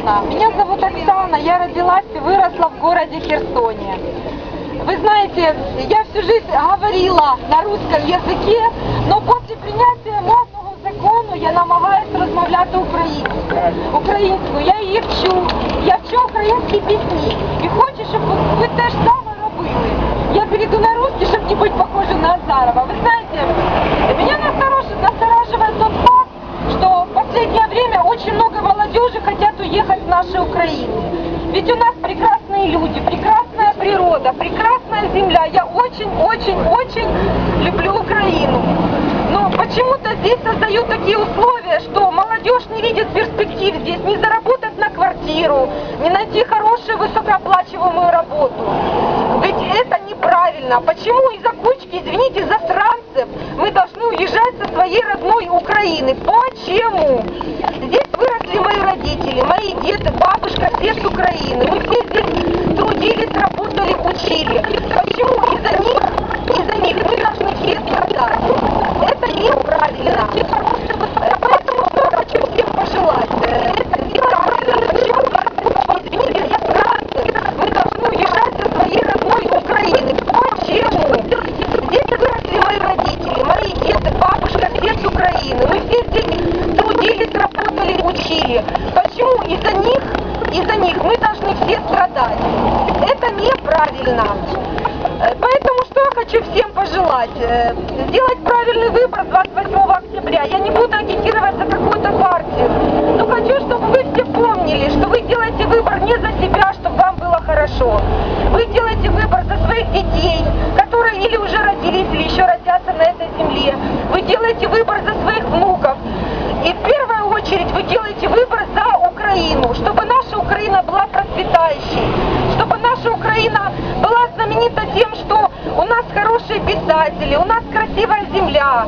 Херсона. Меня зовут Оксана, я родилась и выросла в городе Херсоне. Вы знаете, я всю жизнь говорила на русском языке, но после принятия мовного закону я намагаюсь розмовляти українською. Українською, я її вчу, я вчу українські пісні. І хочу, щоб ви теж саме робили. Я перейду на русский, чтобы не быть похожей на Азарова. Вы знаете, Ведь у нас прекрасные люди, прекрасная природа, прекрасная земля. Я очень-очень-очень люблю Украину. Но почему-то здесь создают такие условия, что молодежь не видит перспектив здесь, не заработать на квартиру, не найти хорошую высокооплачиваемую работу. Ведь это неправильно. Почему из-за кучки, извините, засранцев мы должны уезжать со своей родной Украины? Почему? Здесь выросли мои родители, мои деды, бабушка, все с Украины. Мы все здесь трудились, работали, учили. Почему из-за них, из-за них мы должны все страдать? Это неправильно. Поэтому что хочу всем пожелать. Э, Это неправильно. Почему, извините, засранцы, мы должны уезжать со своей родной Украины? Почему? Здесь выросли мои родители, мои деды, бабушка, все с Украины. Мы все здесь трудились, работали, учили. Почему из-за них, из-за них мы должны все страдать? Это неправильно. Э, Поэтому что я хочу всем пожелать? Э, Сделать правильный выбор 28 октября. Я не буду агитировать за какую-то партию. Но хочу, чтобы вы все помнили, что вы делаете выбор не за себя, чтобы вам было хорошо. Вы делаете выбор за своих детей, которые или уже родились, или еще родятся на этой земле. Вы делаете выбор за своих внуков. И в первую очередь вы делаете выбор Чтобы наша Украина была процветающей, чтобы наша Украина была знаменита тем, что у нас хорошие писатели, у нас красивая земля,